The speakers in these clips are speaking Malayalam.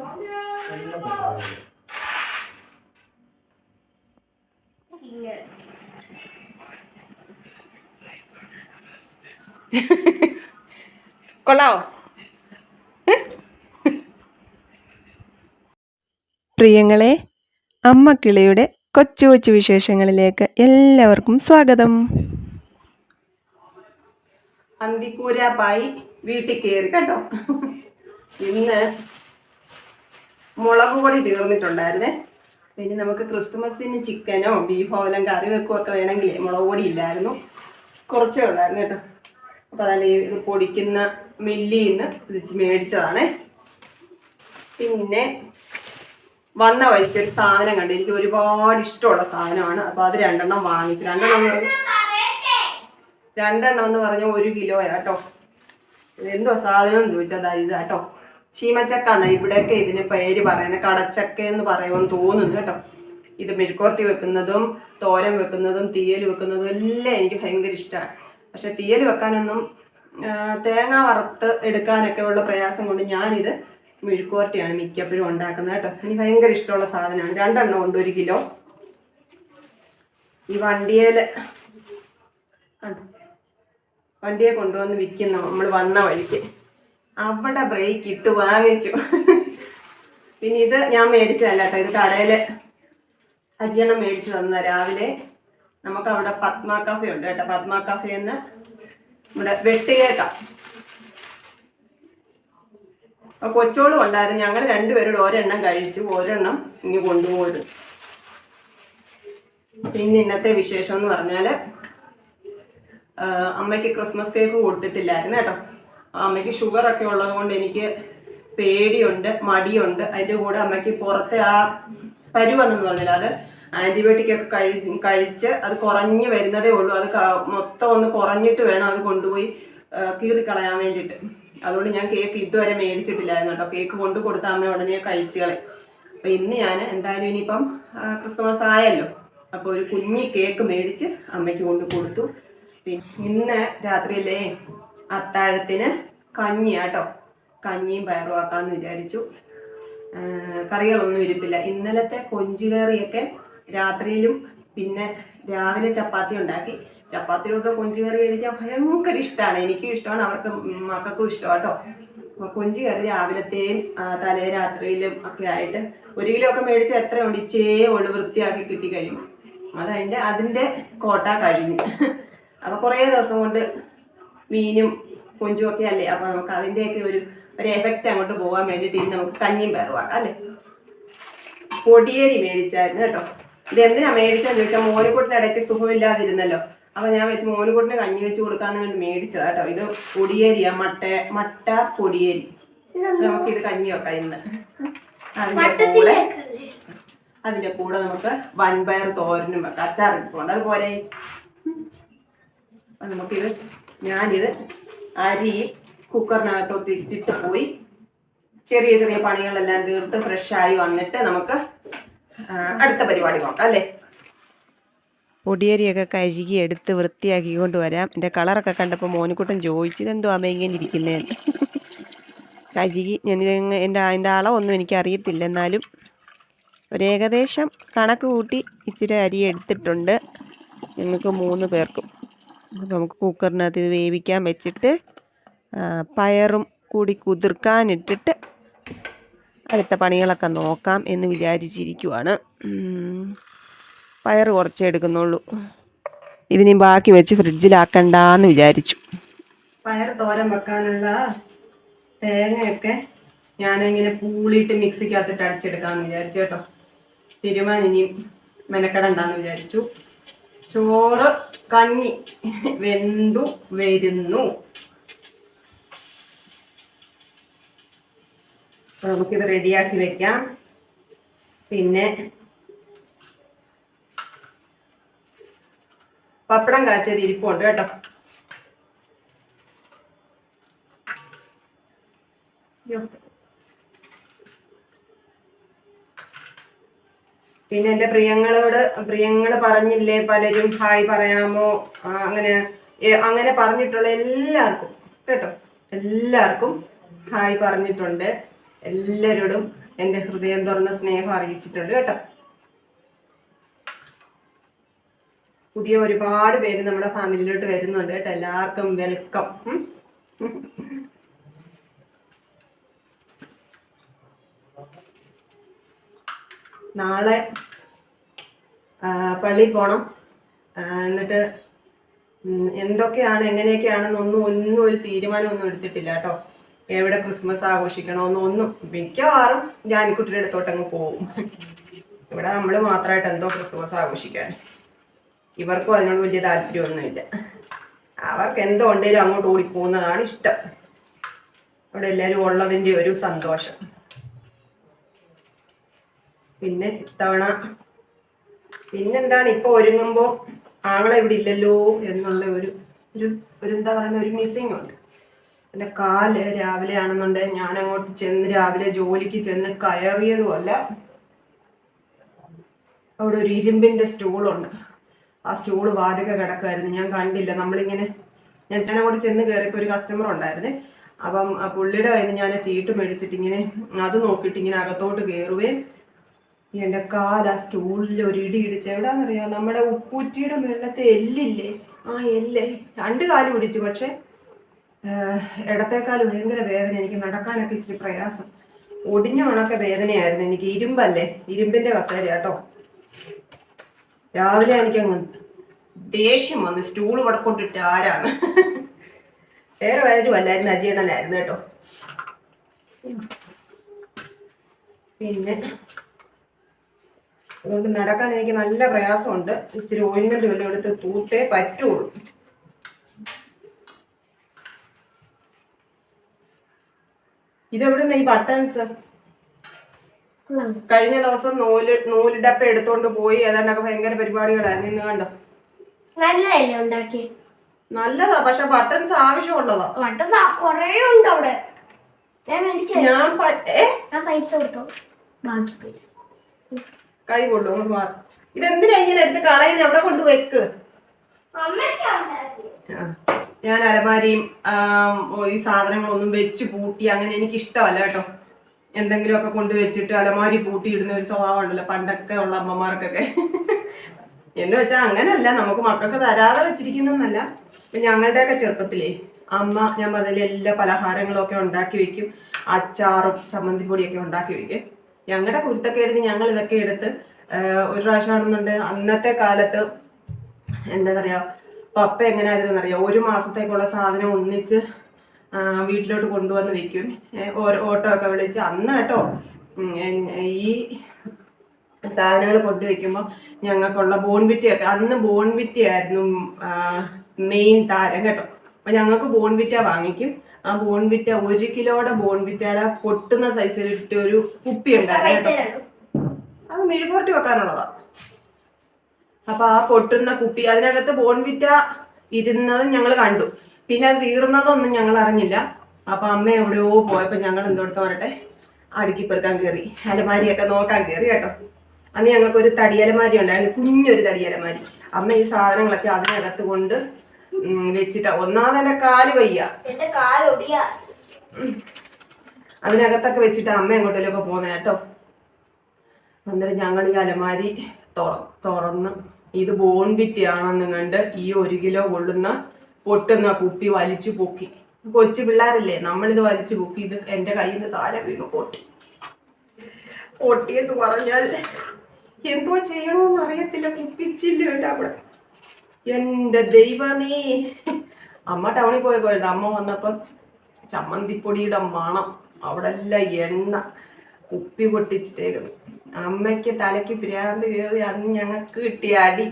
കൊള്ളാവോ? പ്രിയങ്ങളെ അമ്മ കിളിയുടെ കൊച്ചു കൊച്ചു വിശേഷങ്ങളിലേക്ക് എല്ലാവർക്കും സ്വാഗതം. അന്തിക്കൂരാപ്പായി വീട്ടിൽ കയറി കേട്ടോ ഇന്ന് മുളക് പൊടി തീർന്നിട്ടുണ്ടായിരുന്നേ. പിന്നെ നമുക്ക് ക്രിസ്മസിന് ചിക്കനോ ബീഫോ എല്ലാം കറി വെക്കുകയൊക്കെ വേണമെങ്കിൽ മുളക് പൊടി ഇല്ലായിരുന്നു. കുറച്ചേ ഉള്ളായിരുന്നു കേട്ടോ. അപ്പോൾ അതാണ് ഇത് പൊടിക്കുന്ന മില്ലിൽ നിന്ന് ഇത് മേടിച്ചതാണേ. പിന്നെ വന്ന വഴിക്ക് ഒരു സാധനം കണ്ടു. എനിക്ക് ഒരുപാട് ഇഷ്ടമുള്ള സാധനമാണ്. അപ്പോൾ അത് രണ്ടെണ്ണം വാങ്ങിച്ചു. രണ്ടെണ്ണം രണ്ടെണ്ണം എന്ന് പറഞ്ഞാൽ ഒരു കിലോ കേട്ടോ. എന്തോ സാധനം എന്ന് ചോദിച്ചാൽ അതായത് ഇത് കേട്ടോ ചീമച്ചക്കാന്ന ഇവിടെയൊക്കെ ഇതിന് പേര് പറയുന്നത് കടച്ചക്ക എന്ന് പറയുമെന്ന് തോന്നുന്നു കേട്ടോ. ഇത് മെഴുക്കോർട്ടി വെക്കുന്നതും തോരൻ വെക്കുന്നതും തീയൽ വെക്കുന്നതും എല്ലാം എനിക്ക് ഭയങ്കര ഇഷ്ടമാണ് പക്ഷെ തീയൽ വെക്കാനൊന്നും തേങ്ങ വറുത്ത് എടുക്കാനൊക്കെ ഉള്ള പ്രയാസം കൊണ്ട് ഞാനിത് മെഴുക്കുവരട്ടിയാണ് മിക്കപ്പോഴും ഉണ്ടാക്കുന്നത് കേട്ടോ. എനിക്ക് ഭയങ്കര ഇഷ്ടമുള്ള സാധനമാണ്. രണ്ടെണ്ണം ഉണ്ട് ഒരു കിലോ. ഈ വണ്ടിയേൽ വണ്ടിയെ കൊണ്ടുവന്ന് വിൽക്കുന്ന നമ്മൾ വന്ന വഴിക്ക്. അവിടെ ബ്രേക്ക് ഇട്ട് വാങ്ങിച്ചു പിന്നെ ഇത് ഞാൻ മേടിച്ചതല്ല കേട്ടോ ഇത് കടയിൽ അജിയണ്ണം മേടിച്ചു തന്ന രാവിലെ. നമുക്ക് അവിടെ പത്മ കഫേ ഉണ്ട് കേട്ടോ പത്മ കഫേന്ന് നമ്മുടെ വെട്ടുകേക്കാം അപ്പൊ കൊച്ചോളും ഉണ്ടായിരുന്നു ഞങ്ങൾ രണ്ടുപേരോട് ഒരെണ്ണം കഴിച്ചു ഒരെണ്ണം ഇനി കൊണ്ടുപോയത്. പിന്നെ ഇന്നത്തെ വിശേഷം എന്ന് പറഞ്ഞാൽ അമ്മയ്ക്ക് ക്രിസ്മസ് കേക്ക് കൊടുത്തിട്ടില്ലായിരുന്നു കേട്ടോ. അമ്മയ്ക്ക് ഷുഗർ ഒക്കെ ഉള്ളത് കൊണ്ട് എനിക്ക് പേടിയുണ്ട് മടിയുണ്ട്. അതിന്റെ കൂടെ അമ്മയ്ക്ക് പുറത്തെ ആ പരുവെന്നു പറഞ്ഞില്ല അത് ആന്റിബയോട്ടിക് ഒക്കെ കഴി കഴിച്ച് അത് കുറഞ്ഞു വരുന്നതേ ഉള്ളൂ. അത് മൊത്തം ഒന്ന് കുറഞ്ഞിട്ട് വേണം അത് കൊണ്ടുപോയി കീറിക്കളയാൻ വേണ്ടിയിട്ട്. അതുകൊണ്ട് ഞാൻ കേക്ക് ഇതുവരെ മേടിച്ചിട്ടില്ലായിരുന്നു കേട്ടോ. കേക്ക് കൊണ്ടു കൊടുത്ത അമ്മ ഉടനെ കഴിച്ചു കളയും. അപ്പം ഇന്ന് ഞാൻ എന്തായാലും ഇനിയിപ്പം ക്രിസ്മസ് ആയല്ലോ. അപ്പോൾ ഒരു കുഞ്ഞി കേക്ക് മേടിച്ച് അമ്മയ്ക്ക് കൊണ്ടു കൊടുത്തു. പിന്നെ ഇന്ന് രാത്രിയിലെ അത്താഴത്തിന് കഞ്ഞിയാട്ടോ കഞ്ഞിയും പയറും ആക്കാമെന്ന് വിചാരിച്ചു. കറികളൊന്നും ഇരിപ്പില്ല ഇന്നലത്തെ കൊഞ്ചുകറിയൊക്കെ രാത്രിയിലും പിന്നെ രാവിലെ ചപ്പാത്തി ഉണ്ടാക്കി. ചപ്പാത്തിയോട്ട് കൊഞ്ചു കറി കഴിക്കാൻ ഭയങ്കര ഇഷ്ടമാണ് എനിക്കും ഇഷ്ടമാണ്. അവർക്ക് മക്കൾക്കും അപ്പോൾ കൊഞ്ചു കറി രാവിലത്തെയും തലേ രാത്രിയിലും ഒക്കെ ആയിട്ട് ഒരു കിലോ ഒക്കെ മേടിച്ച് എത്ര ഇച്ചിരേ ഉള്ളു വൃത്തിയാക്കി കിട്ടി കഴിയും അതതിന്റെ അതിന്റെ കോട്ട കഴിഞ്ഞു. അപ്പോൾ കുറേ ദിവസം കൊണ്ട് മീനും കൊഞ്ചും ഒക്കെ അല്ലേ? അപ്പോൾ നമുക്ക് അതിന്റെയൊക്കെ ഒരു ഒരു എഫക്റ്റ് അങ്ങോട്ട് പോകാൻ വേണ്ടിയിട്ട് ഇന്ന് നമുക്ക് കഞ്ഞിയും പയറുവാക്കാം അല്ലേ? പൊടിയേരി മേടിച്ചായിരുന്നു കേട്ടോ. ഇത് എന്തിനാ മേടിച്ചതെന്ന് ചോദിച്ചാൽ മോനുകുട്ടിന് ഇടയ്ക്ക് സുഖമില്ലാതിരുന്നല്ലോ. അപ്പൊ ഞാൻ വെച്ച് മോനുകുട്ടിന് കഞ്ഞി വെച്ച് കൊടുക്കാന്ന് കണ്ട് മേടിച്ചതാ കേട്ടോ. ഇത് പൊടിയേരിയാ മട്ട മട്ട പൊടിയേരി. നമുക്ക് ഇത് കഞ്ഞി വെക്കാം ഇന്ന്. അതിന്റെ കൂടെ അതിന്റെ കൂടെ നമുക്ക് വൻപയർ തോരനും വെക്കാം. അച്ചാറിട്ടുണ്ട് അതുപോലെ നമുക്കിത് ഞാനിത് അരി കുക്കറിനകത്തോട്ട് ഇട്ടിട്ട് പോയി. ചെറിയ ചെറിയ പണികളെല്ലാം തീർത്ത് ഫ്രഷായി വന്നിട്ട് നമുക്ക് അടുത്ത പരിപാടി നോക്കാം അല്ലേ? പൊടിയരിയൊക്കെ കഴുകി എടുത്ത് വൃത്തിയാക്കി കൊണ്ട് വരാം. എന്റെ കളറൊക്കെ കണ്ടപ്പോൾ മോനിക്കുട്ടൻ ചോദിച്ചു ഇതെന്തോ അമ്മ ഇങ്ങനെ കഴുകി ഞാൻ എന്റെ അതിന്റെ അളവൊന്നും എനിക്ക് അറിയത്തില്ല. എന്നാലും ഒരു ഏകദേശം കണക്ക് കൂട്ടി ഇച്ചിരി അരി എടുത്തിട്ടുണ്ട്. ഞങ്ങൾക്ക് മൂന്ന് പേർക്കും. നമുക്ക് കുക്കറിനകത്ത് ഇത് വേവിക്കാൻ വെച്ചിട്ട് പയറും കൂടി കുതിർക്കാനിട്ടിട്ട് അടുത്ത പണികളൊക്കെ നോക്കാം എന്ന് വിചാരിച്ചിരിക്കുവാണ്. പയർ കുറച്ചേ എടുക്കുന്നുള്ളൂ. ഇതിനി ബാക്കി വെച്ച് ഫ്രിഡ്ജിലാക്കണ്ടെന്ന് വിചാരിച്ചു. പയർ തോരൻ വെക്കാനുള്ള തേങ്ങയൊക്കെ ഞാനിങ്ങനെ പൂളിയിട്ട് മിക്സിക്കകത്തിട്ട് അടിച്ചെടുക്കാമെന്ന് വിചാരിച്ചു കേട്ടോ. തീരുമാനം ഇനിയും മെനക്കെടണ്ടെന്ന് വിചാരിച്ചു. ചോറ് കഞ്ഞി. വെന്തു വരുന്നു. നമുക്കിത് റെഡിയാക്കി വെക്കാം. പിന്നെ പപ്പടം കാച്ചത് ഇരിപ്പുണ്ട് കേട്ടോ അയ്യോ. പിന്നെ എന്റെ പ്രിയങ്ങളോട് പ്രിയങ്ങൾ പറഞ്ഞില്ലേ പലരും ഹായ് പറയാമോ അങ്ങനെ അങ്ങനെ പറഞ്ഞിട്ടുള്ള എല്ലാവർക്കും കേട്ടോ? എല്ലാവർക്കും ഹായ് പറഞ്ഞിട്ടുണ്ട്. എല്ലാവരോടും എന്റെ ഹൃദയം തുറന്ന സ്നേഹം അറിയിച്ചിട്ടുണ്ട് കേട്ടോ? പുതിയ ഒരുപാട് പേര് നമ്മുടെ ഫാമിലിയിലോട്ട് വരുന്നുണ്ട് കേട്ടോ? എല്ലാവർക്കും വെൽക്കം നാളെ പള്ളി പോണം. എന്നിട്ട് എന്തൊക്കെയാണ് എങ്ങനെയൊക്കെയാണെന്നൊന്നും ഒന്നും ഒരു തീരുമാനമൊന്നും എടുത്തിട്ടില്ല കേട്ടോ. എവിടെ ക്രിസ്മസ് ആഘോഷിക്കണമെന്നോ ഒന്നും. മിക്കവാറും ജാനിക്കുട്ടിയുടെ അടുത്തോട്ട് അങ്ങ് പോകും. ഇവിടെ നമ്മൾ മാത്രമായിട്ട് എന്തോ ക്രിസ്മസ് ആഘോഷിക്കാൻ. ഇവർക്കും അതിനോട് വലിയ താല്പര്യമൊന്നുമില്ല. അവർക്ക് എന്തോ ഉണ്ടെങ്കിലും അങ്ങോട്ട് ഓടിപ്പോകുന്നതാണ് ഇഷ്ടം. അവിടെ എല്ലാവരും ഉള്ളതിന്റെ ഒരു സന്തോഷം. പിന്നെ ഇത്തവണ പിന്നെന്താണ് ഇപ്പൊ ഒരുങ്ങുമ്പോ ആങ്ങളെ ഇവിടെ ഇല്ലല്ലോ എന്നുള്ള ഒരു ഒരു ഒരു എന്താ പറയുന്ന ഒരു മിസ്സിങ് ഉണ്ട്. എന്റെ കാൽ രാവിലെ ആണെന്നുണ്ടെങ്കിൽ ഞാൻ അങ്ങോട്ട് ചെന്ന് രാവിലെ ജോലിക്ക് ചെന്ന് കയറിയതുമല്ല. അവിടെ ഒരു ഇരുമ്പിന്റെ സ്റ്റൂളുണ്ട്. ആ സ്റ്റൂൾ വാതിക കിടക്കുമായിരുന്നു ഞാൻ കണ്ടില്ല. നമ്മളിങ്ങനെ ഞാൻ ഞാൻ അങ്ങോട്ട് ചെന്ന് കയറിയപ്പോൾ ഒരു കസ്റ്റമർ ഉണ്ടായിരുന്നേ. അപ്പം ആ പുള്ളിയുടെ കയ്യിൽ നിന്ന് ഞാൻ ചീട്ട് മേടിച്ചിട്ട് ഇങ്ങനെ അത് നോക്കിയിട്ട് ഇങ്ങനെ അകത്തോട്ട് കയറുകയും എന്റെ കാൽ ആ സ്റ്റൂളിൽ ഒരു ഇടി ഇടിച്ച് എവിടാന്നറിയാം? നമ്മുടെ ഉപ്പൂറ്റിയുടെ വെള്ളത്തെ എല്ലില്ലേ? ആ എല്ലേ. രണ്ട് കാൽ പിടിച്ചു പക്ഷെ ഇടത്തേക്കാൽ ഭയങ്കര വേദന. എനിക്ക് നടക്കാനൊക്കെ ഇച്ചിരി പ്രയാസം. ഒടിഞ്ഞ മണക്ക വേദനയായിരുന്നു. എനിക്ക് ഇരുമ്പല്ലേ? ഇരുമ്പിന്റെ കസേര കേട്ടോ. രാവിലെ എനിക്കങ്ങ് ദേഷ്യം വന്നു. സ്റ്റൂൾ ഇവിടെ കൊണ്ടിട്ട് ആരാണ്? വേറെ വേറെ വല്ലായിരുന്നു. അജീണനായിരുന്നു കേട്ടോ. പിന്നെ അതുകൊണ്ട് നടക്കാൻ എനിക്ക് നല്ല പ്രയാസമുണ്ട്. ഇച്ചിരി ഓയിൻമെന്റ് വല്ലതും എടുത്ത് തൂത്തേ പറ്റുള്ളൂ. ഇതെവിടുന്ന ഈ ബട്ടൺസ് കഴിഞ്ഞ ദിവസം നൂൽ നൂലിടപ്പ എടുത്തോണ്ട് പോയി. ഏതാണ്ടൊക്കെ ഭയങ്കര പരിപാടികളായിരുന്നു. ഇന്ന് കണ്ടോ? നല്ലതല്ലേ ഉണ്ടാക്കി നല്ലതാ. പക്ഷെ ബട്ടൺസ് ആവശ്യമുള്ളതാ. ബട്ടൺസ് കൊറേ ഉണ്ട് അവിടെ. ഞാൻ മേടിച്ചു ഞാൻ ഞാൻ പൈസ കൊടുത്തു? ബാക്കി പൈസ. കൈ കൊള്ളു അങ്ങോട്ട് മാറി ഇതെന്തിനാ ഇങ്ങനെ എടുത്ത് കളയുന്നേ? അവിടെ കൊണ്ട് വെക്ക്? ഞാൻ അലമാരിയും ഈ സാധനങ്ങളൊന്നും വെച്ച് പൂട്ടി അങ്ങനെ എനിക്ക് ഇഷ്ടമല്ല കേട്ടോ. എന്തെങ്കിലുമൊക്കെ കൊണ്ട് വെച്ചിട്ട് അലമാരി പൂട്ടി ഇടുന്ന ഒരു സ്വഭാവം ഉണ്ടല്ലോ പണ്ടൊക്കെ ഉള്ള അമ്മമാർക്കൊക്കെ. എന്ന് വെച്ചാൽ അങ്ങനല്ല നമുക്ക് മക്കൾക്ക് തരാതെ വെച്ചിരിക്കുന്നല്ല ഇപ്പൊ ഞങ്ങളുടെയൊക്കെ ചെറുപ്പത്തിലേ അമ്മ ഞാൻ പറഞ്ഞില്ലേ എല്ലാ പലഹാരങ്ങളും ഒക്കെ ഉണ്ടാക്കി വെക്കും. അച്ചാറും ചമ്മന്തിപ്പൊടിയൊക്കെ ഉണ്ടാക്കി വെക്കും. ഞങ്ങളുടെ കുരുത്തക്കേടിന് ഞങ്ങൾ ഇതൊക്കെ എടുത്ത് ഒരു പ്രാവശ്യമാണെന്നുണ്ട് അന്നത്തെ കാലത്ത് എന്താ പറയുക പപ്പ എങ്ങനെയായിരുന്നു അറിയാം ഒരു മാസത്തേക്കുള്ള സാധനം ഒന്നിച്ച് വീട്ടിലോട്ട് കൊണ്ടുവന്ന് വെക്കും. ഓട്ടോ ഒക്കെ വിളിച്ച് അന്ന് കേട്ടോ ഈ സാധനങ്ങൾ കൊണ്ടുവയ്ക്കുമ്പോൾ ഞങ്ങൾക്കുള്ള ബോൺവിറ്റയൊക്കെ അന്ന് ബോൺവിറ്റയായിരുന്നു മെയിൻ താരം കേട്ടോ. അപ്പം ഞങ്ങൾക്ക് ബോൺവിറ്റ വാങ്ങിക്കും. ആ ബോൺവിറ്റ ഒരു കിലോയുടെ ബോൺവിറ്റയുടെ പൊട്ടുന്ന സൈസിൽ ഇട്ട് ഒരു കുപ്പി ഉണ്ടായിരുന്നു കേട്ടോ. അത് മെഴുകുവരട്ടി വെക്കാനുള്ളതാ. അപ്പൊ ആ പൊട്ടുന്ന കുപ്പി അതിനകത്ത് ബോൺവിറ്റ ഇരുന്നത് ഞങ്ങൾ കണ്ടു. പിന്നെ അത് തീർന്നതൊന്നും ഞങ്ങൾ അറിഞ്ഞില്ല. അപ്പൊ അമ്മ എവിടെയോ പോയപ്പോ ഞങ്ങൾ എന്തോടത്ത് വരട്ടെ അടുക്കി പെറുക്കാൻ കയറി അലമാരിയൊക്കെ നോക്കാൻ കയറി കേട്ടോ. അന്ന് ഞങ്ങൾക്ക് ഒരു തടിയലമാരി ഉണ്ടായിരുന്നു കുഞ്ഞൊരു തടിയലമാരി. അമ്മ ഈ സാധനങ്ങളൊക്കെ അതിനകത്ത് കൊണ്ട് വെച്ചിട്ടാ. ഒന്നാമത് എന്റെ കാൽ വയ്യ. എന്റെ കാലൊടിയ അതിനകത്തൊക്കെ വെച്ചിട്ട് അമ്മ എങ്ങോട്ടേലൊക്കെ പോകുന്ന കേട്ടോ. അന്നേരം ഞങ്ങൾ ഈ അലമാരി തുറ തുറന്ന് ഇത് ബോൺവിറ്റിയാണെന്ന് കണ്ട് ഈ ഒരു കിലോ കൊള്ളുന്ന പൊട്ടുന്ന കുപ്പി വലിച്ചു പൊക്കി. കൊച്ചു പിള്ളേരല്ലേ നമ്മളിത് വലിച്ചു പൊക്കി ഇത് എന്റെ കയ്യിൽ നിന്ന് താഴെ വീണ് പൊട്ടി. പൊട്ടിയെന്ന് പറഞ്ഞാൽ എന്തോ ചെയ്യണമെന്ന് അറിയത്തില്ല കുപ്പിച്ചില്ല അവിടെ. എന്റെ ദൈവമേ. അമ്മ ടൗണിൽ പോയ പോയത് അമ്മ വന്നപ്പം ചമ്മന്തിപ്പൊടിയുടെ മണം അവിടെ എണ്ണ കുപ്പി പൊട്ടിച്ചിട്ടേക്കുന്നു. അമ്മയ്ക്ക് തലയ്ക്ക് പ്രാന്ത് കയറി അന്ന് ഞങ്ങൾക്ക് കിട്ടിയ അടി.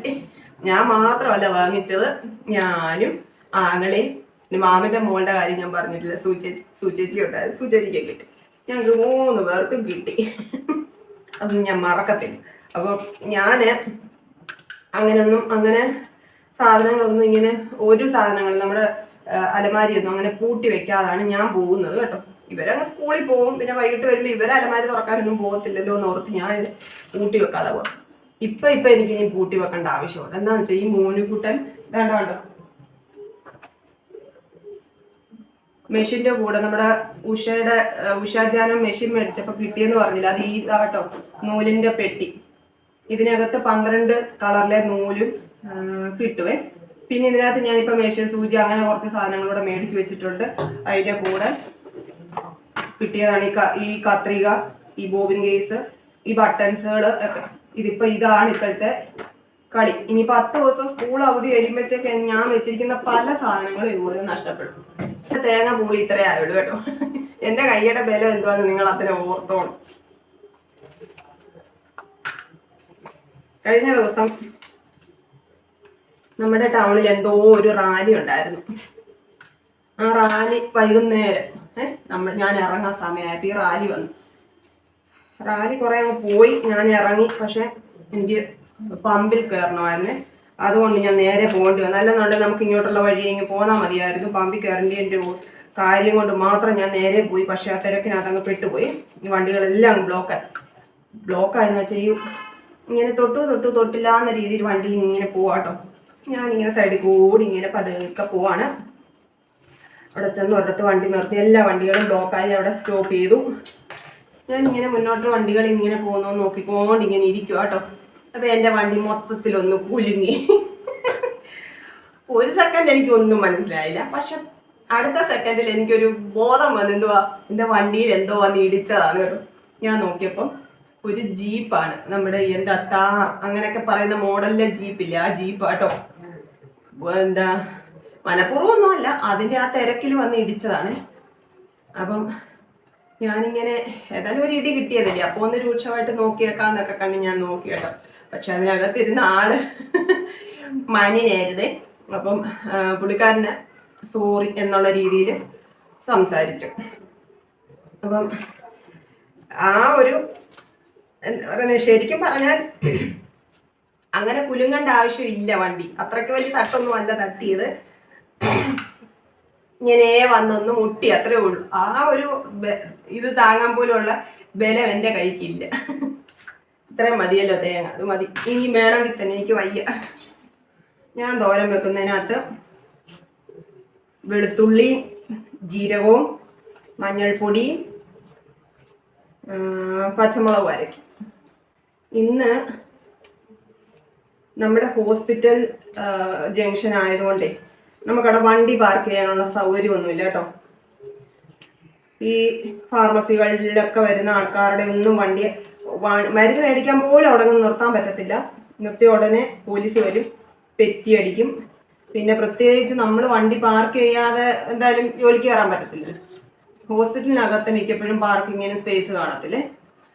ഞാൻ മാത്രമല്ല വാങ്ങിച്ചത്. ഞാനും ആങ്ങളെയും പിന്നെ മാമന്റെ മോളുടെ കാര്യം ഞാൻ പറഞ്ഞിട്ടില്ല. സൂചേച്ചി സൂചേച്ചി ഉണ്ടായിരുന്നു സൂചേച്ചിക്ക് കിട്ടി. ഞങ്ങൾക്ക് മൂന്ന് പേർക്കും കിട്ടി. അതൊന്നും ഞാൻ മറക്കത്തില്ല. അപ്പം ഞാൻ അങ്ങനൊന്നും അങ്ങനെ സാധനങ്ങളൊന്നും ഇങ്ങനെ ഒരു സാധനങ്ങളും നമ്മുടെ അലമാരിയൊന്നും അങ്ങനെ പൂട്ടി വെക്കാതാണ് ഞാൻ പോകുന്നത് കേട്ടോ. ഇവരങ്ങ് സ്കൂളിൽ പോകും. പിന്നെ വൈകിട്ട് വരുമ്പോൾ ഇവരെ അലമാരി തുറക്കാനൊന്നും പോകത്തില്ലല്ലോ എന്ന് ഓർത്ത് ഞാൻ പൂട്ടി വെക്കാതെ പോകും ഇപ്പൊ ഇപ്പൊ എനിക്ക് ഇനി പൂട്ടി വെക്കേണ്ട ആവശ്യമുണ്ട് എന്താണെന്ന് വെച്ചാൽ ഈ മോനുകുട്ടൻ വേണ്ട കണ്ടോ? മെഷീന്റെ കൂടെ നമ്മുടെ ഉഷയുടെ ഉഷാജാനം മെഷീൻ മേടിച്ചപ്പോൾ കിട്ടിയെന്ന് പറഞ്ഞില്ല? അത് ഈ കേട്ടോ നൂലിന്റെ പെട്ടി. ഇതിനകത്ത് പന്ത്രണ്ട് കളറിലെ നൂലും കിട്ടുവേ. പിന്നെ ഇതിനകത്ത് ഞാനിപ്പോൾ മേശ സൂചി അങ്ങനെ കുറച്ച് സാധനങ്ങളൂടെ മേടിച്ച് വെച്ചിട്ടുണ്ട്. അതിന്റെ കൂടെ കിട്ടിയതാണ് ഈ ഈ കത്രിക ഈ ബോബിൻ കേസ് ഈ ബട്ടൺസുകൾ ഒക്കെ ഇതിപ്പോ ഇതാണ് ഇപ്പോഴത്തെ കളി. ഇനി പത്ത് ദിവസം സ്കൂൾ അവധി കഴിയുമ്പോഴത്തേക്ക് ഞാൻ വെച്ചിരിക്കുന്ന പല സാധനങ്ങളും ഇതുപോലെ നഷ്ടപ്പെടും തേങ്ങ പൂളി ഇത്രേ ആയുള്ളൂ കേട്ടോ. എന്റെ കൈയുടെ ബലം എന്തുവാന്ന് നിങ്ങൾ അതിനെ ഓർത്തോണം കഴിഞ്ഞ ദിവസം നമ്മുടെ ടൗണിൽ എന്തോ ഒരു റാലി ഉണ്ടായിരുന്നു. ആ റാലി വൈകുന്നേരം ഏഹ് നമ്മൾ ഞാൻ ഇറങ്ങാൻ സമയമായപ്പോൾ ഈ റാലി വന്നു. റാലി കുറേ അങ്ങ് പോയി ഞാൻ ഇറങ്ങി പക്ഷെ എനിക്ക് പമ്പിൽ കയറണമായിരുന്നു അതുകൊണ്ട് ഞാൻ നേരെ പോകേണ്ടി വന്നു. അല്ലെന്നുണ്ടെങ്കിൽ നമുക്ക് ഇങ്ങോട്ടുള്ള വഴി ഇങ്ങ് പോന്നാൽ മതിയായിരുന്നു. പമ്പിൽ കയറേണ്ടി കാര്യം കൊണ്ട് മാത്രം ഞാൻ നേരെ പോയി പക്ഷെ ആ തിരക്കിനകത്ത് അങ്ങ് പെട്ടുപോയി. ഈ വണ്ടികളെല്ലാം അങ്ങ് ബ്ലോക്ക് ബ്ലോക്കായെന്ന് വെച്ചാൽ ഈ ഇങ്ങനെ തൊട്ടു തൊട്ടു തൊട്ടില്ലാന്ന രീതിയിൽ വണ്ടി ഇങ്ങനെ പോവാട്ടോ. ഞാനിങ്ങനെ സൈഡിൽ കൂടി ഇങ്ങനെ പതുക്കെ പോവാണ്. അവിടെ ചെന്ന് ഒരിടത്ത് വണ്ടി നിർത്തി. എല്ലാ വണ്ടികളും ബ്ലോക്കായി അവിടെ സ്റ്റോപ്പ് ചെയ്തു. ഞാൻ ഇങ്ങനെ മുന്നോട്ട് വണ്ടികൾ ഇങ്ങനെ പോകുന്നു നോക്കിക്കൊണ്ട് ഇങ്ങനെ ഇരിക്കുക കേട്ടോ. അപ്പൊ എന്റെ വണ്ടി മൊത്തത്തിലൊന്ന് കുലുങ്ങി. ഒരു സെക്കൻഡ് എനിക്ക് ഒന്നും മനസ്സിലായില്ല. പക്ഷെ അടുത്ത സെക്കൻഡിൽ എനിക്കൊരു ബോധം വന്നു. എന്തുവാ? എന്റെ വണ്ടിയിൽ എന്തോ വന്ന് ഇടിച്ചതാണ് ഞാൻ നോക്കിയപ്പം ഒരു ജീപ്പാണ്. നമ്മുടെ എന്താ താർ അങ്ങനെയൊക്കെ പറയുന്ന മോഡലിലെ ജീപ്പില്ല? ആ ജീപ്പ് കേട്ടോ. എന്താ? മനഃപൂർവമൊന്നുമല്ല. അതിന്റെ ആ തിരക്കിൽ വന്ന് ഇടിച്ചതാണ്. അപ്പം ഞാനിങ്ങനെ ഏതായാലും ഒരു ഇടി കിട്ടിയതല്ലേ? അപ്പോൾ ഒന്ന് രൂക്ഷമായിട്ട് നോക്കിയേക്കാന്നൊക്കെ കണ്ട് ഞാൻ നോക്കി കേട്ടോ. പക്ഷെ അതിനകത്തിരുന്ന ആൾ മാന്യനായിരുന്നേ അപ്പം പുള്ളിക്കാരന് സോറി എന്നുള്ള രീതിയിൽ സംസാരിച്ചു. അപ്പം ആ ഒരു എന്താ പറയുന്നത് ശരിക്കും പറഞ്ഞാൽ അങ്ങനെ കുലുങ്ങേണ്ട ആവശ്യമില്ല വണ്ടി. അത്രയ്ക്ക് വലിയ തട്ടൊന്നും അല്ല തട്ടിയത്. ഇങ്ങനെ വന്നൊന്ന് മുട്ടി അത്രേ ഉള്ളൂ. ആ ഒരു ഇത് താങ്ങാൻ പോലുള്ള ബലം എന്റെ കൈക്കില്ല. ഇത്രയും മതിയല്ലോ തേങ്ങ. അത് മതി. ഇനി വേണമെങ്കിൽ തന്നെ എനിക്ക് വയ്യ. ഞാൻ തോരൻ വെക്കുന്നതിനകത്ത് വെളുത്തുള്ളി ജീരകവും മഞ്ഞൾപ്പൊടിയും ആ, പച്ചമുളകും അരയ്ക്കും. ഇന്ന് നമ്മുടെ ഹോസ്പിറ്റൽ ജംഗ്ഷൻ ആയതുകൊണ്ടേ നമുക്കവിടെ വണ്ടി പാർക്ക് ചെയ്യാനുള്ള സൗകര്യമൊന്നുമില്ല കേട്ടോ. ഈ ഫാർമസികളിലൊക്കെ വരുന്ന ആൾക്കാരുടെ ഒന്നും വണ്ടി മരുന്ന് മേടിക്കാൻ പോലും അവിടെ നിന്ന് നിർത്താൻ പറ്റത്തില്ല. നിർത്തിയ ഉടനെ പോലീസ് വരും പെറ്റി അടിക്കും. പിന്നെ പ്രത്യേകിച്ച് നമ്മൾ വണ്ടി പാർക്ക് ചെയ്യാതെ എന്തായാലും ജോലിക്ക് കയറാൻ പറ്റത്തില്ല. ഹോസ്പിറ്റലിനകത്ത് മിക്കപ്പോഴും പാർക്കിങ്ങിന് സ്പേസ് കാണത്തില്ലേ?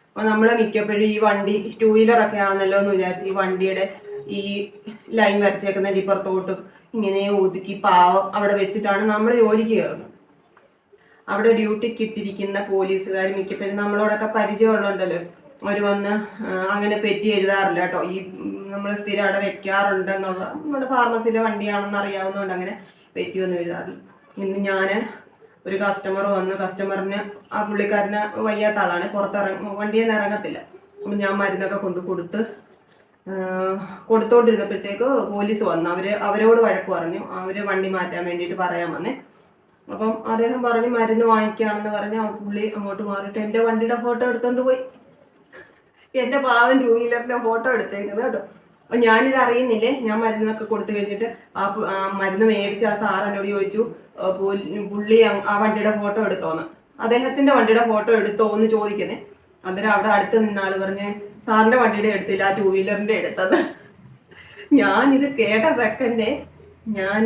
അപ്പോൾ നമ്മൾ മിക്കപ്പോഴും ഈ വണ്ടി ടൂ വീലറൊക്കെ ആണെന്നല്ലോ എന്ന് വിചാരിച്ച് ഈ വണ്ടിയുടെ ഈ ലൈൻ വരച്ചേക്കുന്നതിന്റെ ഇപ്പുറത്തോട്ടും ഇങ്ങനെ ഒതുക്കി പാവം അവിടെ വെച്ചിട്ടാണ് നമ്മൾ ജോലിക്ക് കയറുന്നത്. അവിടെ ഡ്യൂട്ടിക്ക് ഇട്ടിരിക്കുന്ന പോലീസുകാർ മിക്കപ്പോഴും നമ്മളോടൊക്കെ പരിചയമുള്ളതുണ്ടല്ലോ അവർ വന്ന് അങ്ങനെ പെറ്റി എഴുതാറില്ല കേട്ടോ. ഈ നമ്മൾ സ്ഥിരം അവിടെ വെക്കാറുണ്ട് എന്നുള്ള നമ്മുടെ ഫാർമസിയിലെ വണ്ടിയാണെന്ന് അറിയാവുന്നതുകൊണ്ട് അങ്ങനെ പെറ്റി ഒന്നും എഴുതാറില്ല. ഇന്ന് ഞാൻ ഒരു കസ്റ്റമർ വന്ന്. കസ്റ്റമറിന് ആ പുള്ളിക്കാരന് വയ്യാത്ത ആളാണ്. പുറത്തിറങ്ങ വണ്ടിയിൽ നിന്ന് ഇറങ്ങത്തില്ല. അപ്പം ഞാൻ മരുന്നൊക്കെ കൊണ്ട് കൊടുത്ത് കൊടുത്തോണ്ടിരുന്നപ്പോഴത്തേക്ക് പോലീസ് വന്നു. അവർ അവരോട് വഴക്ക് പറഞ്ഞു. അവർ വണ്ടി മാറ്റാൻ വേണ്ടിയിട്ട് പറയാൻ വന്നേ. അപ്പം അദ്ദേഹം പറഞ്ഞു മരുന്ന് വാങ്ങിക്കുകയാണെന്ന് പറഞ്ഞ് ആ പുള്ളി അങ്ങോട്ട് മാറിയിട്ട് എന്റെ വണ്ടിയുടെ ഫോട്ടോ എടുത്തോണ്ട് പോയി. എന്റെ പാവൻ ടൂ വീലറിന്റെ ഫോട്ടോ എടുത്തേക്കുന്നത് കേട്ടോ. അപ്പം ഞാനിത് അറിയുന്നില്ലേ? ഞാൻ മരുന്നൊക്കെ കൊടുത്തു കഴിഞ്ഞിട്ട് ആ മരുന്ന് മേടിച്ച് ആ സാർ എന്നോട് ചോദിച്ചു പുള്ളി ആ- വണ്ടിയുടെ ഫോട്ടോ എടുത്തോന്ന്. അദ്ദേഹത്തിന്റെ വണ്ടിയുടെ ഫോട്ടോ എടുത്തോ എന്ന് ചോദിക്കുന്നേ. അന്നേരം അവിടെ അടുത്ത് നിന്ന ആൾ പറഞ്ഞ് സാറിന്റെ വണ്ടിയുടെ എടുത്തില്ല ആ ടൂ വീലറിന്റെ എടുത്തത് ഞാൻ ഇത് കേട്ട സെക്കൻഡേ ഞാൻ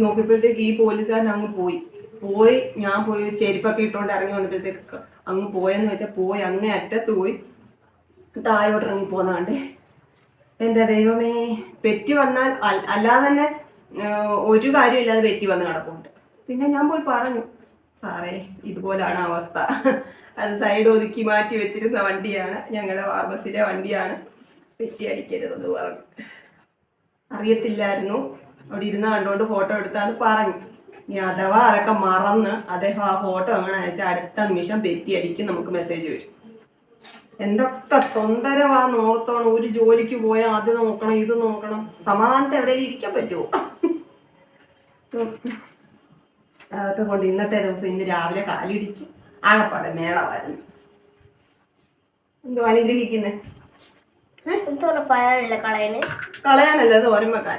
നോക്കിയപ്പോഴത്തേക്ക് ഈ പോലീസുകാരൻ അങ്ങ് പോയി. പോയി ഞാൻ പോയി ചെരുപ്പൊക്കെ ഇട്ടുകൊണ്ട് ഇറങ്ങി വന്നപ്പോഴത്തേക്ക് അങ്ങ് പോയെന്ന് വെച്ചാൽ പോയി അങ്ങേ അറ്റത്ത് പോയി താഴോട്ട് ഇറങ്ങി പോന്നാണ്ട്. എന്റെ ദൈവമേ പെറ്റി വന്നാൽ അല്ലാതെ തന്നെ ഒരു കാര്യമില്ലാതെ പെറ്റി വന്ന് കിടപ്പുണ്ട്. പിന്നെ ഞാൻ പോയി പറഞ്ഞു സാറേ ഇതുപോലാണ് അവസ്ഥ. അത് സൈഡ് ഒതുക്കി മാറ്റി വെച്ചിരുന്ന വണ്ടിയാണ്. ഞങ്ങളുടെ ഫാർമസിയിലെ വണ്ടിയാണ്. പെറ്റി അടിക്കരുതെന്ന് പറഞ്ഞു. അറിയത്തില്ലായിരുന്നു. അവിടെ ഇരുന്ന് കണ്ടുകൊണ്ട് ഫോട്ടോ എടുത്താന്ന് പറഞ്ഞു. ഇനി അഥവാ അതൊക്കെ മറന്ന് അദ്ദേഹം ആ ഫോട്ടോ അങ്ങനെ അയച്ച അടുത്ത നിമിഷം പെറ്റി അടിക്കും നമുക്ക് മെസ്സേജ് വരും. എന്തൊക്കെ തൊന്തരവാ ഓർത്തോണം ഒരു ജോലിക്ക് പോയാൽ അത് നോക്കണം ഇത് നോക്കണം. സമാധാനത്തെ എവിടെയും ഇരിക്കാൻ പറ്റുമോ. അതൊക്കെ കൊണ്ട് ഇന്നത്തെ ദിവസം ഇന്ന് രാവിലെ കാലിടിച്ച്. ആകപ്പാടെ മേളമായിരുന്നു എന്തോ അനുഗ്രഹിക്കുന്നേ? കളയാനല്ല അത് ഓരം വെക്കാൻ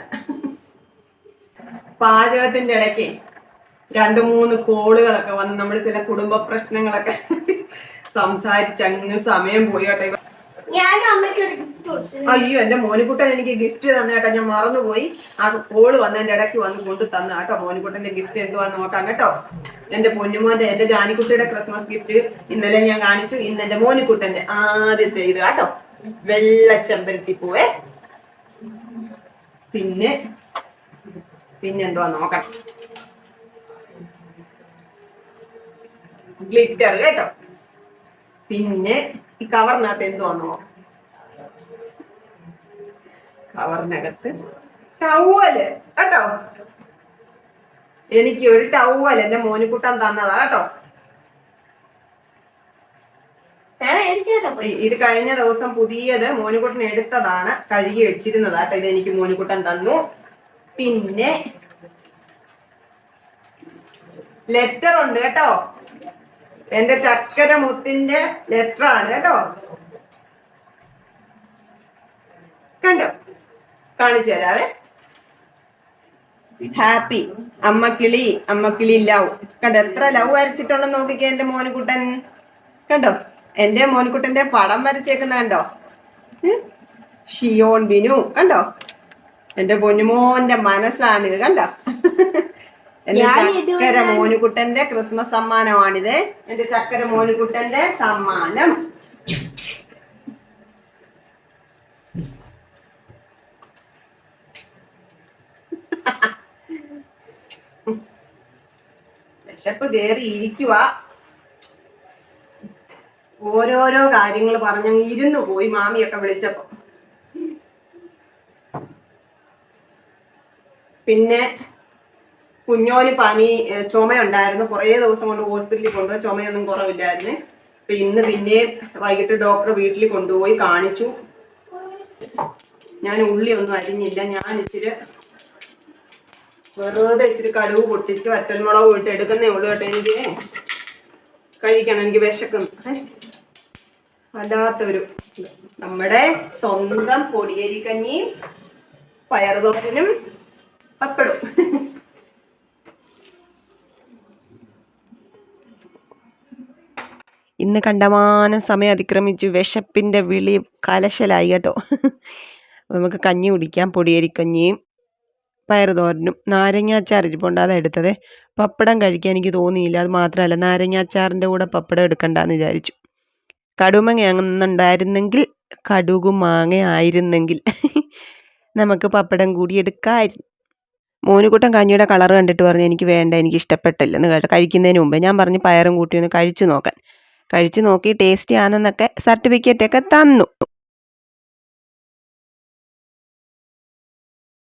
പാചകത്തിന്റെ ഇടയ്ക്ക് രണ്ട് മൂന്ന് കോളുകളൊക്കെ വന്ന് നമ്മൾ ചില കുടുംബ പ്രശ്നങ്ങളൊക്കെ സംസാരിച്ചങ്ങ് സമയം പോയി കേട്ടോ. അയ്യോ എന്റെ മോനിക്കുട്ടൻ എനിക്ക് ഗിഫ്റ്റ് തന്നെ കേട്ടോ. ഞാൻ മറന്നുപോയി. ആ കോൾ വന്ന് എന്റെ ഇടയ്ക്ക് വന്ന് കൊണ്ട് തന്ന കേട്ടോ. മോനിക്കുട്ടന്റെ ഗിഫ്റ്റ് എന്തുവാന്ന് നോക്കാം കേട്ടോ. എന്റെ പൊന്നുമോന്റെ എന്റെ ജാനിക്കുട്ടിയുടെ ക്രിസ്മസ് ഗിഫ്റ്റ് ഇന്നലെ ഞാൻ കാണിച്ചു. ഇന്ന് എന്റെ മോനിക്കുട്ടന്റെ ആദ്യത്തെ ഇത് കേട്ടോ. വെള്ള ചെമ്പരത്തി പൂവേ. പിന്നെ പിന്നെ എന്തുവാ നോക്കണം ഗ്ലിറ്റർ കേട്ടോ. പിന്നെ ഈ കവറിനകത്ത് നോക്കാം കവറിനകത്ത് ടവൽ കേട്ടോ? എനിക്ക് ഒരു ടവൽ എന്റെ മോനിക്കുട്ടൻ തന്നതാ കേട്ടോ? ഇത് കഴിഞ്ഞ ദിവസം പുതിയത് മോനിക്കുട്ടൻ എടുത്തതാണ് കഴുകി വെച്ചിരുന്നത് കേട്ടോ. ഇത് എനിക്ക് മോനിക്കുട്ടൻ തന്നു. പിന്നെ ലെറ്റർ ഉണ്ട് കേട്ടോ? എന്റെ ചക്കര മുത്തിന്റെ ലെറ്റർ ആണ് കേട്ടോ. കണ്ടോ? കാണിച്ചു തരാവേ. ഹാപ്പി അമ്മ കിളി അമ്മ കിളി ലവ് കണ്ടോ എത്ര ലവ് വരച്ചിട്ടുണ്ടെന്ന് നോക്കിക്കേ എന്റെ മോനുകുട്ടൻ. കണ്ടോ? എന്റെ മോനുകുട്ടന്റെ പടം വരച്ചേക്കുന്ന കണ്ടോ? ഷിയോൺ ബിനു കണ്ടോ? എന്റെ പൊന്നുമോന്റെ മനസ്സാണ്. കണ്ടോ? എന്റെ ചക്കര മോനുകുട്ടന്റെ ക്രിസ്മസ് സമ്മാനമാണിത്. എന്റെ ചക്കര മോനുകുട്ടന്റെ സമ്മാനം. വിശപ്പ് കയറി ഇരിക്കുക ഓരോരോ കാര്യങ്ങൾ പറഞ്ഞു ഇരുന്നു പോയി മാമിയൊക്കെ വിളിച്ചപ്പോ. പിന്നെ കുഞ്ഞോന് പനി ചുമയുണ്ടായിരുന്നു. കുറേ ദിവസം കൊണ്ട് ഹോസ്പിറ്റലിൽ കൊണ്ടുപോയി. ചുമയൊന്നും കുറവില്ലായിരുന്നു. അപ്പൊ ഇന്ന് പിന്നെയും വൈകിട്ട് ഡോക്ടർ വീട്ടിൽ കൊണ്ടുപോയി കാണിച്ചു. ഞാൻ ഉള്ളി ഒന്നും അരിഞ്ഞില്ല. ഞാൻ ഇച്ചിരി വെറുതെ ഇച്ചിരി കടുവ് പൊട്ടിച്ച് വറ്റൽമുളക് ഇട്ട് എടുക്കുന്നേ ഉള്ളൂ കേട്ടോ എനിക്ക്. കഴിക്കണം എനിക്ക് വിശക്കുന്നു? വല്ലാത്തൊരു നമ്മുടെ സ്വന്തം പൊടിയരിക്കഞ്ഞിയും പയറുതോരനും പപ്പടും ഇന്ന് കണ്ടമാനം സമയം അതിക്രമിച്ചു. വിശപ്പിന്റെ വിളി കലശലായി കേട്ടോ. നമുക്ക് കഞ്ഞി കുടിക്കാം. പൊടിയരിക്കഞ്ഞിയും പയറുതോരനും നാരങ്ങാച്ചാർ ഇരിപ്പുണ്ട്. അതാണ് എടുത്തത്. പപ്പടം കഴിക്കാൻ എനിക്ക് തോന്നിയില്ല. അത് മാത്രമല്ല നാരങ്ങാച്ചാറിന്റെ കൂടെ പപ്പടം എടുക്കണ്ടെന്ന് വിചാരിച്ചു. കടുമങ്ങ അങ്ങുന്നുണ്ടായിരുന്നെങ്കിൽ കടുകു മാങ്ങ ആയിരുന്നെങ്കിൽ നമുക്ക് പപ്പടം കൂടി എടുക്കാമായിരുന്നു മോനുകുട്ടൻ കഞ്ഞിയുടെ കളർ കണ്ടിട്ട് പറഞ്ഞു എനിക്ക് വേണ്ട എനിക്ക് ഇഷ്ടപ്പെട്ടില്ലെന്ന് കേട്ടോ കഴിക്കുന്നതിന് മുമ്പേ. ഞാൻ പറഞ്ഞു പയറും കൂട്ടി ഒന്ന് കഴിച്ചു നോക്കാൻ. കഴിച്ചു നോക്കി ടേസ്റ്റി ആണെന്നൊക്കെ സർട്ടിഫിക്കറ്റ് ഒക്കെ തന്നു.